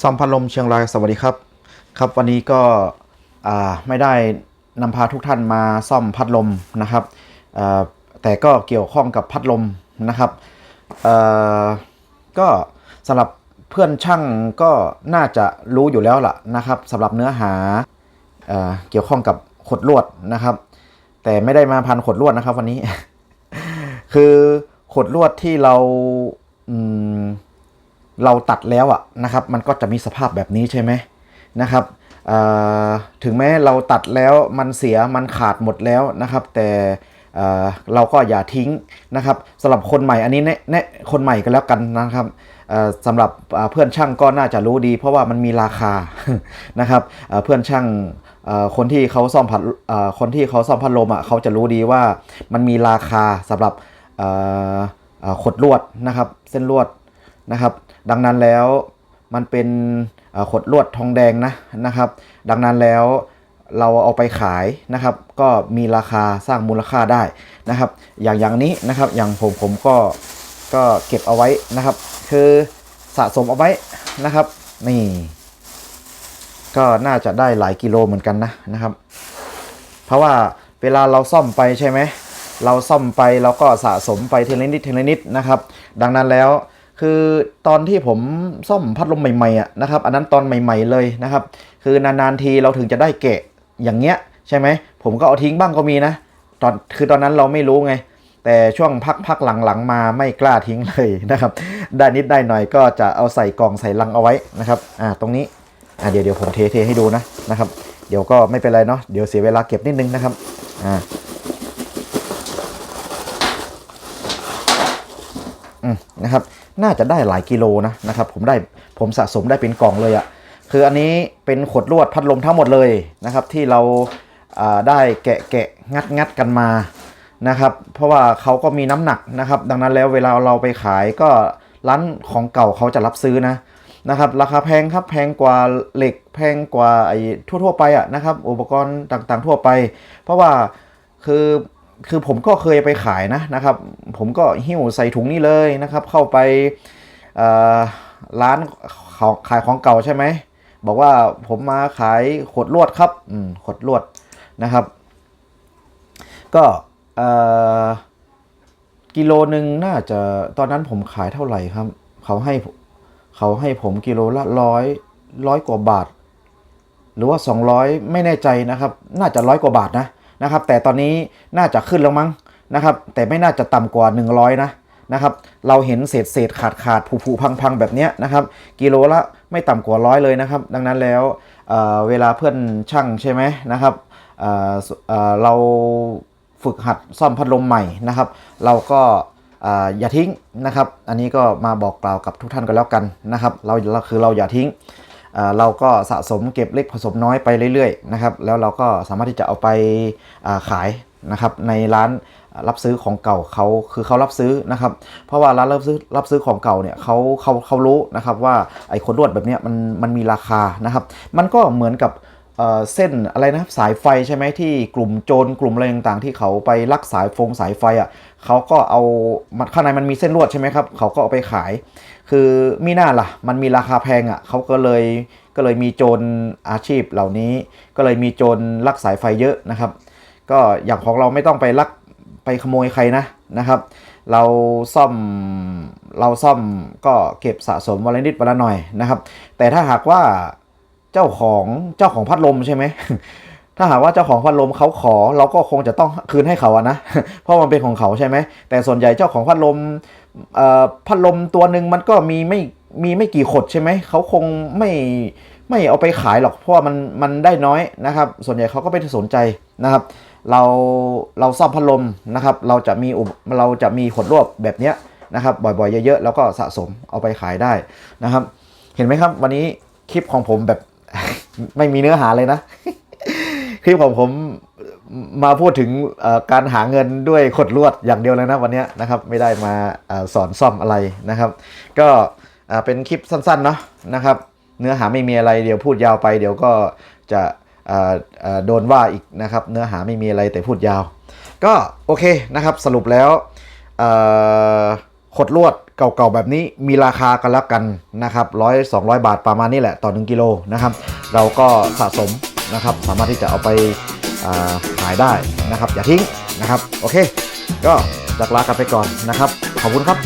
ซ่อมพัดลมเชียงรายสวัสดีครับ ครับวันนี้ก็ไม่ได้นำพาทุกท่านมาซ่อมพัดลมนะครับแต่ก็เกี่ยวข้องกับพัดลมนะครับก็สำหรับเพื่อนช่างก็น่าจะรู้อยู่แล้วล่ะนะครับสำหรับเนื้อหาเอเกี่ยวข้องกับขดลวดนะครับ แต่ไม่ได้มาพันขดลวดนะครับวันนี้ คือขดลวดที่เราอืม เราตัดแล้วอะนะครับ มันก็จะมีสภาพแบบนี้ใช่ไหมนะครับถึงแม้เราตัดแล้วมันเสียมันขาดหมดแล้วนะครับ แต่เราก็อย่าทิ้งนะครับสำหรับคนใหม่อันนี้แนะคนใหม่ก็แล้วกันนะครับสำหรับเพื่อนช่างก็น่าจะรู้ดี เพราะว่ามันมีราคานะครับเพื่อนช่างคนที่เขาซ่อมพัดคนที่เขาซ่อมพัดลมอะเขาจะรู้ดีว่ามันมีราคาสำหรับขดลวดนะครับ เส้นลวด นะครับ ดังนั้นแล้วมันเป็นขดลวดทองแดงนะนะครับ ดังนั้นแล้วเราเอาไปขายนะครับ ก็มีราคาสร้างมูลค่าได้นะครับ อย่างอย่างนี้นะครับอย่างผมผมก็ก็เก็บเอาไว้นะครับ คือสะสมเอาไว้นะครับ นี่ ก็น่าจะได้หลายกิโลเหมือนกันนะนะครับ เพราะว่าเวลาเราซ่อมไปใช่ไหมเราซ่อมไปเราก็สะสมไปเทีลนิดเทีลนิดนะครับ ดังนั้นแล้ว คือตอนที่ผมซ่อมพัดลมใหม่ๆอะนะครับ อันนั้นตอนใหม่ ๆเลยนะครับ คือนานๆทีเราถึงจะได้แกะอย่างเงี้ยใช่ไหมผมก็เอาทิ้งบ้างก็มีนะตอนคือตอนนั้นเราไม่รู้ไง แต่ช่วงพักๆหลังๆมาไม่กล้าทิ้งเลยนะครับ ได้นิดได้หน่อยก็จะเอาใส่กล่องใส่ลังเอาไว้นะครับอ่าตรงนี้อ่าเดี๋ยวเดี๋ยวผมเทเทให้ดูนะนะครับ เดี๋ยวก็ไม่เป็นไรเนาะเดี๋ยวเสียเวลาเก็บนิดนึงนะครับอ่าอืม นะครับ น่าจะได้หลายกิโลนะนะครับ ผมได้ผมสะสมได้เป็นกล่องเลยอะคืออันนี้เป็นขดลวดพัดลมทั้งหมดเลยนะครับ ที่เราาได้แกะแกะงัดงัดกันมานะครับ เพราะว่าเขาก็มีน้ำหนักนะครับ ดังนั้นแล้วเวลาเราไปขายก็ร้านของเก่าเขาจะรับซื้อนะนะครับ ราคาแพงครับแพงกว่าเหล็กแพงกว่าไอ้ทั่วๆไปอะนะครับ อุปกรณ์ต่างๆทั่วไป เพราะว่าคือ คือผมก็เคยไปขายนะนะครับ ผมก็หิ้วใส่ถุงนี่เลยนะครับ เข้าไปร้านขายของเก่าใช่ไหมบอกว่าผมมาขายขดลวดครับอืมขดลวดนะครับ ก็กิโลหนึ่งน่าจะตอนนั้นผมขายเท่าไหร่ครับ เขาให้เขาให้ผมกิโลละร้อยร้อยกว่าบาท หรือว่า 200 ไม่แน่ใจนะครับ น่าจะร้อยกว่าบาทนะ นะครับ แต่ตอนนี้น่าจะขึ้นแล้วมั้งนะครับ แต่ไม่น่าจะต่ำกว่า 100 นะนะครับ เราเห็นเศษเศษขาดขาดผุผุพังพังแบบนี้นะครับ กิโลละไม่ต่ำกว่าร้อยเลยนะครับ ดังนั้นแล้วเเวลาเพื่อนช่างใช่ไหมนะครับเเเราฝึกหัดซ่อมพัดลมใหม่นะครับ เราก็อย่าทิ้งนะครับ อันนี้ก็มาบอกกล่าวกับทุกท่านกันแล้วกันนะครับ เราคือเราอย่าทิ้ง เราก็สะสมเก็บเล็กผสมน้อยไปเรื่อยๆนะครับแล้วเราก็สามารถที่จะเอาไปาขายนะครับในร้านรับซื้อของเก่าเขาคือเขารับซื้อนะครับ เพราะว่าร้านรับซื้อรับซื้อของเก่าเนี่ยเขาเขาเขารู้นะครับว่าไอ้คนลวดแบบเนี้ยมันมันมีราคานะครับ มันก็เหมือนกับ เส้นอะไรนะครับสายไฟใช่ไหมที่กลุ่มโจรกลุ่มอะไรต่างๆ ที่เขาไปลักสายฟงสายไฟอะเขาก็เอามันข้างในมันมีเส้นลวดใช่ไหมครับเขาก็เอาไปขาย คือมีหน้าล่ะ มันมีราคาแพงอะ่ะเขาก็เลยก็เลยมีโจรอาชีพเหล่านี้ ก็เลยมีโจรลักสายไฟเยอะนะครับ ก็อย่างของเราไม่ต้องไปลักไปขโมยใครนะนะครับ เราซ่อมเราซ่อมก็เก็บสะสมวันละนิดวันละหน่อยนะครับ แต่ถ้าหากว่า เจ้าของเจ้าของพัดลมใช่ไหมถ้าหากว่าเจ้าของพัดลมเขาขอเราก็คงจะต้องคืนให้เขาอะนะเพราะมันเป็นของเขาใช่ไหมแต่ส่วนใหญ่เจ้าของพัดลมพัดลมตัวหนึ่งมันก็มีไม่มีไม่กี่ขดใช่ไหมเขาคงไม่ไม่เอาไปขายหรอกเพราะว่ามันมันได้น้อยนะครับ ส่วนใหญ่เขาก็ไม่สนใจนะครับ เราเราซ่อมพัดลมนะครับ เราจะมีอุเราจะมีขดรวบแบบเนี้ยนะครับ บ่อยๆเยอะๆแล้วก็สะสมเอาไปขายได้นะครับ เห็นไหมครับ วันนี้คลิปของผมแบบ ไม่มีเนื้อหาเลยนะ คลิปของผมมาพูดถึงการหาเงินด้วยขดลวดอย่างเดียวเลยนะวันนี้นะครับ ไม่ได้มาอสอนซ่อมอะไรนะครับ ก็เป็นคลิปสั้นๆเนาะนะครับ เนื้อหาไม่มีอะไรเดี๋ยวพูดยาวไป เดี๋ยวก็จะโดนว่าอีกนะครับ เนื้อหาไม่มีอะไรแต่พูดยาว ก็โอเคนะครับสรุปแล้วขดลวด เก่าๆแบบนี้มีราคากันแล้วกันนะครับร้อยสองบาทประมาณนี้แหละต่อ 1กิโลนะครับ เราก็สะสมนะครับ สามารถที่จะเอาไปขายได้นะครับ อย่าทิ้งนะครับ โอเค ก็จากลากันไปก่อนนะครับ ขอบคุณครับ